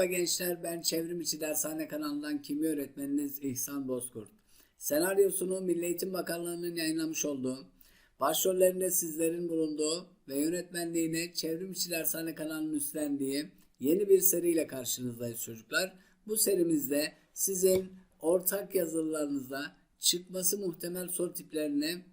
Merhaba gençler, ben Çevrim İçi Dershane kanalından kimya öğretmeniniz İhsan Bozkurt. Senaryosunu Milli Eğitim Bakanlığı'nın yayınlamış olduğu, başrollerinde sizlerin bulunduğu ve yönetmenliğini Çevrim İçi Dershane kanalının üstlendiği yeni bir seriyle karşınızdayız çocuklar. Bu serimizde sizin ortak yazılılarınızda çıkması muhtemel soru tiplerini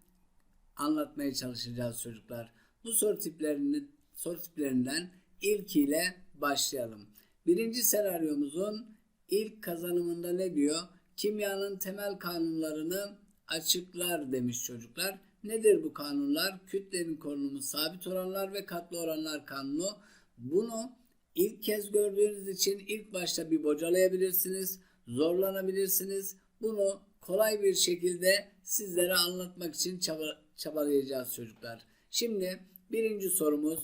anlatmaya çalışacağız çocuklar. Bu soru tiplerini soru tiplerinden ilkiyle başlayalım. Birinci senaryomuzun ilk kazanımında ne diyor? Kimyanın temel kanunlarını açıklar demiş çocuklar. Nedir bu kanunlar? Kütlenin konumu sabit oranlar ve katlı oranlar kanunu. Bunu ilk kez gördüğünüz için ilk başta bir bocalayabilirsiniz, zorlanabilirsiniz. Bunu kolay bir şekilde sizlere anlatmak için çaba, çabalayacağız çocuklar. Şimdi birinci sorumuz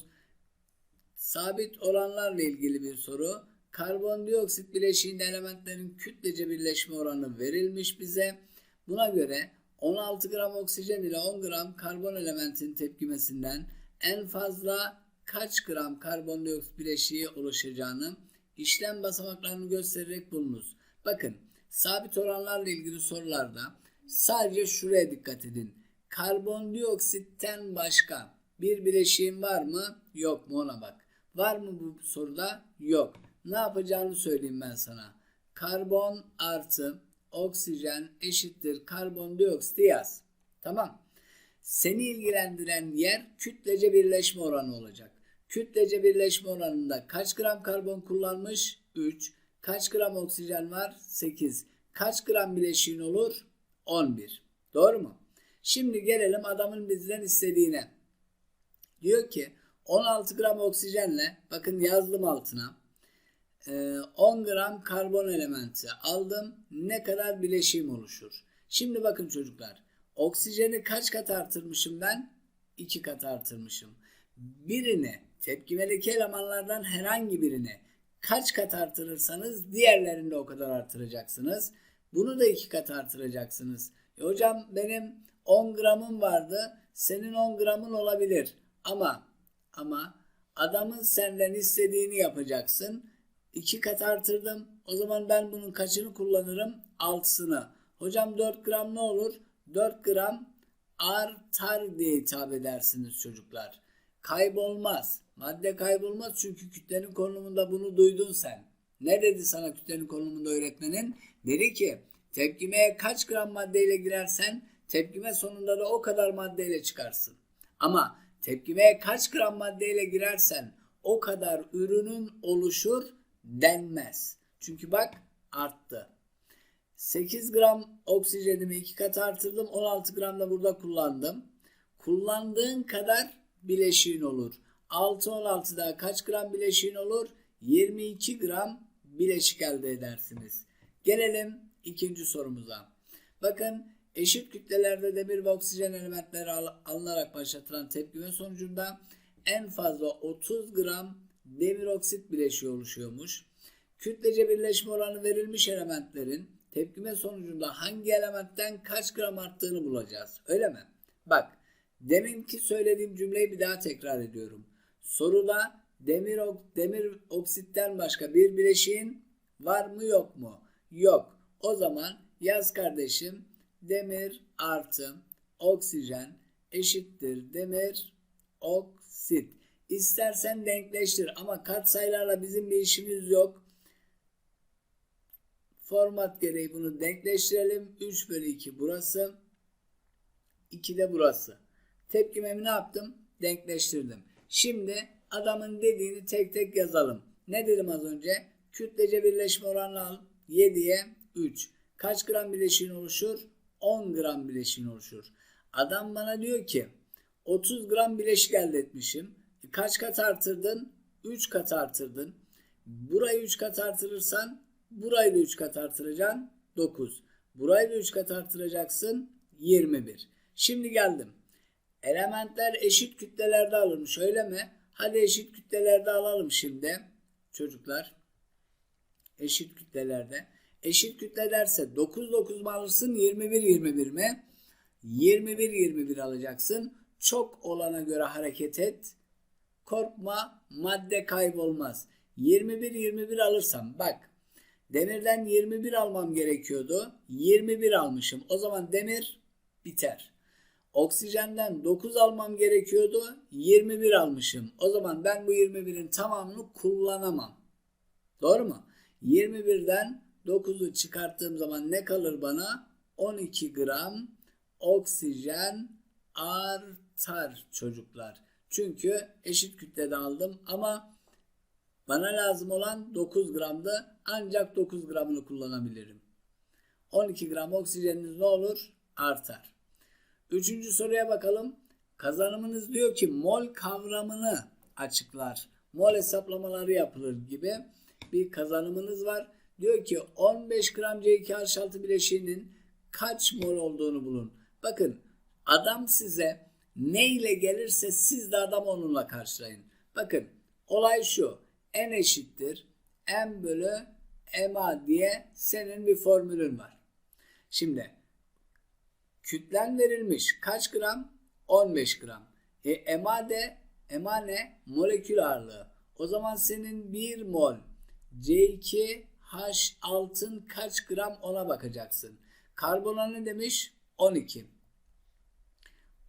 sabit oranlarla ilgili bir soru. Karbondioksit bileşiğinde elementlerin kütlece birleşme oranı verilmiş bize. Buna göre 16 gram oksijen ile 10 gram karbon elementin tepkimesinden en fazla kaç gram karbondioksit bileşiği oluşacağını işlem basamaklarını göstererek bulunuz. Bakın sabit oranlarla ilgili sorularda sadece şuraya dikkat edin. Karbondioksitten başka bir bileşiğin var mı? Yok mu ona bak. Var mı bu soruda? Yok. Ne yapacağını söyleyeyim ben sana. Karbon artı oksijen eşittir karbondioksit yaz. Tamam. Seni ilgilendiren yer kütlece birleşme oranı olacak. Kütlece birleşme oranında kaç gram karbon kullanmış? 3. Kaç gram oksijen var? 8. Kaç gram bileşiğin olur? 11. Doğru mu? Şimdi gelelim adamın bizden istediğine. Diyor ki 16 gram oksijenle bakın yazdım altına 10 gram karbon elementi aldım. Ne kadar bileşiğim oluşur? Şimdi bakın çocuklar. Oksijeni kaç kat artırmışım ben? 2 kat artırmışım. Birini tepkimedeki elemanlardan herhangi birini kaç kat artırırsanız diğerlerini de o kadar artıracaksınız. Bunu da 2 kat artıracaksınız. E hocam benim 10 gramım vardı. Senin 10 gramın olabilir. Ama ama adamın senden istediğini yapacaksın. İki kat artırdım. O zaman ben bunun kaçını kullanırım? Altısını. Hocam 4 gram ne olur? 4 gram artar diye hitap edersiniz çocuklar. Kaybolmaz. Madde kaybolmaz çünkü kütlenin konumunda bunu duydun sen. Ne dedi sana kütlenin konumunda öğretmenin? Dedi ki tepkimeye kaç gram maddeyle girersen tepkime sonunda da o kadar maddeyle çıkarsın. Ama tepkimeye kaç gram maddeyle girersen o kadar ürünün oluşur denmez. Çünkü bak arttı. 8 gram oksijenimi 2 kat artırdım. 16 gram da burada kullandım. Kullandığın kadar bileşiğin olur. 6 16 daha kaç gram bileşiğin olur? 22 gram bileşik elde edersiniz. Gelelim ikinci sorumuza. Bakın eşit kütlelerde demir ve oksijen elementleri alınarak başlatılan tepkime sonucunda en fazla 30 gram demir oksit bileşiği oluşuyormuş. Kütlece birleşme oranı verilmiş elementlerin tepkime sonucunda hangi elementten kaç gram arttığını bulacağız. Öyle mi? Bak deminki söylediğim cümleyi bir daha tekrar ediyorum. Soruda demir, demir oksitten başka bir bileşiğin var mı yok mu? Yok. O zaman yaz kardeşim demir artı oksijen eşittir demir oksit. İstersen denkleştir ama katsayılarla bizim bir işimiz yok. Format gereği bunu denkleştirelim. 3 bölü 2 burası. 2 de burası. Tepkimemi ne yaptım? Denkleştirdim. Şimdi adamın dediğini tek tek yazalım. Ne dedim az önce? Kütlece birleşme oranını al. 7'ye 3. Kaç gram bileşiğin oluşur? 10 gram bileşiğin oluşur. Adam bana diyor ki 30 gram bileşik elde etmişim. Kaç kat artırdın? 3 kat artırdın. Burayı 3 kat artırırsan burayı da 3 kat artıracaksın. 9. Burayı da 3 kat artıracaksın. 21. Şimdi geldim. Elementler eşit kütlelerde alınmış öyle mi? Hadi eşit kütlelerde alalım şimdi. Çocuklar. Eşit kütlelerde. Eşit kütle derse 9 9 mu alırsın 21 21 mi? 21 21 alacaksın. Çok olana göre hareket et. Korkma madde kaybolmaz. 21 21 alırsam bak demirden 21 almam gerekiyordu. 21 almışım. O zaman demir biter. Oksijenden 9 almam gerekiyordu. 21 almışım. O zaman ben bu 21'in tamamını kullanamam. Doğru mu? 21'den 9'u çıkarttığım zaman ne kalır bana? 12 gram oksijen artar çocuklar. Çünkü eşit kütlede aldım ama bana lazım olan 9 gramdı. Ancak 9 gramını kullanabilirim. 12 gram oksijeniniz ne olur? Artar. Üçüncü soruya bakalım. Kazanımınız diyor ki mol kavramını açıklar. Mol hesaplamaları yapılır gibi bir kazanımınız var. Diyor ki 15 gram C2H6 bileşiğinin kaç mol olduğunu bulun. Bakın adam size ne ile gelirse siz de adam onunla karşılayın. Bakın olay şu. N eşittir. M bölü MA diye senin bir formülün var. Şimdi kütlen verilmiş. Kaç gram? 15 gram. E MA de MA ne? Molekül ağırlığı. O zaman senin 1 mol C2H6'ın kaç gram ona bakacaksın. Karbona ne demiş? 12.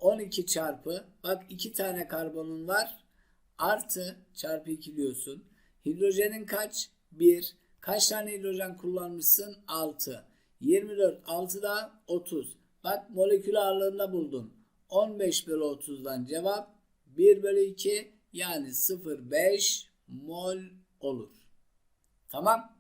12 çarpı bak 2 tane karbonun var. Artı çarpı 2 diyorsun. Hidrojenin kaç? 1. Kaç tane hidrojen kullanmışsın? 6. 24 6 da 30. Bak molekül ağırlığında buldun. 15 bölü 30'dan cevap 1 bölü 2 yani 0,5 mol olur. Tamam.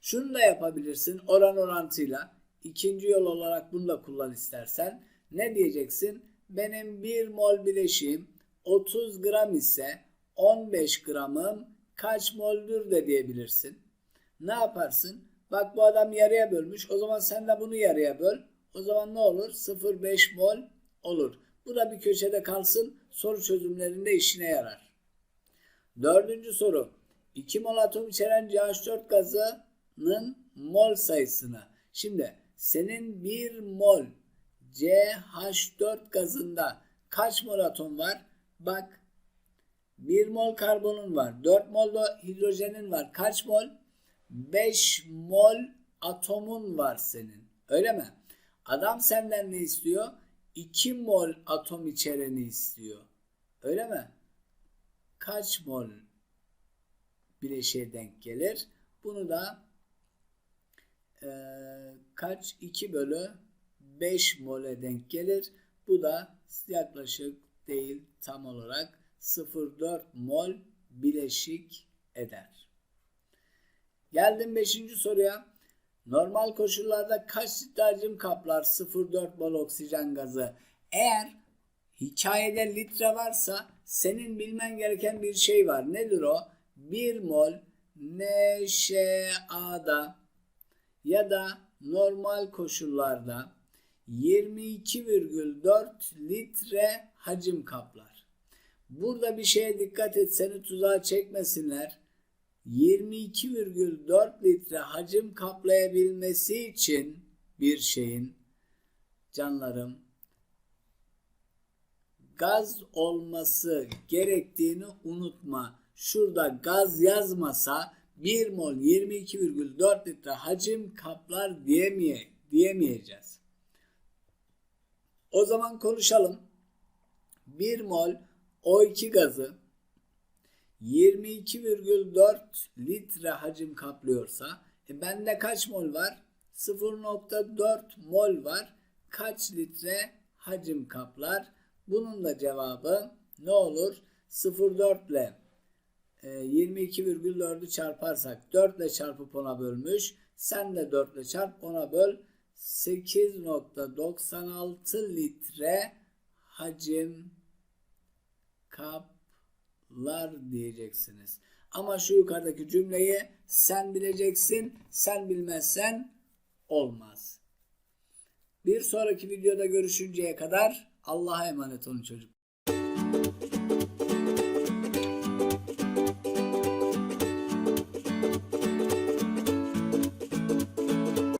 Şunu da yapabilirsin oran orantıyla. İkinci yol olarak bunu da kullan istersen. Ne diyeceksin? Benim 1 mol bileşiğim 30 gram ise 15 gramım kaç moldür de diyebilirsin. Ne yaparsın? Bak bu adam yarıya bölmüş. O zaman sen de bunu yarıya böl. O zaman ne olur? 0,5 mol olur. Bu da bir köşede kalsın. Soru çözümlerinde işine yarar. Dördüncü soru. 2 mol atom içeren CH4 gazının mol sayısını. Şimdi senin 1 mol CH4 gazında kaç mol atom var? Bak 1 mol karbonun var. 4 mol da hidrojenin var. Kaç mol? 5 mol atomun var senin. Öyle mi? Adam senden ne istiyor? 2 mol atom içereni istiyor. Öyle mi? Kaç mol bileşiğe denk gelir? Bunu da e, kaç? 2 bölü 5 mole denk gelir. Bu da yaklaşık değil tam olarak 0,4 mol bileşik eder. Geldim 5. soruya. Normal koşullarda kaç litre hacim kaplar 0,4 mol oksijen gazı? Eğer hikayede litre varsa senin bilmen gereken bir şey var. Nedir o? 1 mol NŞA'da ya da normal koşullarda 22,4 litre hacim kaplar. Burada bir şeye dikkat et seni tuzağa çekmesinler. 22,4 litre hacim kaplayabilmesi için bir şeyin canlarım gaz olması gerektiğini unutma. Şurada gaz yazmasa 1 mol 22,4 litre hacim kaplar diyemeye, diyemeyeceğiz. O zaman konuşalım. 1 mol O2 gazı 22,4 litre hacim kaplıyorsa e bende kaç mol var? 0.4 mol var. Kaç litre hacim kaplar? Bunun da cevabı ne olur? 0.4 ile 22,4'ü çarparsak 4 ile çarpıp ona bölmüş. Sen de 4 ile çarp ona böl. 8.96 litre hacim kaplar diyeceksiniz. Ama şu yukarıdaki cümleyi sen bileceksin. Sen bilmezsen olmaz. Bir sonraki videoda görüşünceye kadar Allah'a emanet olun çocuk.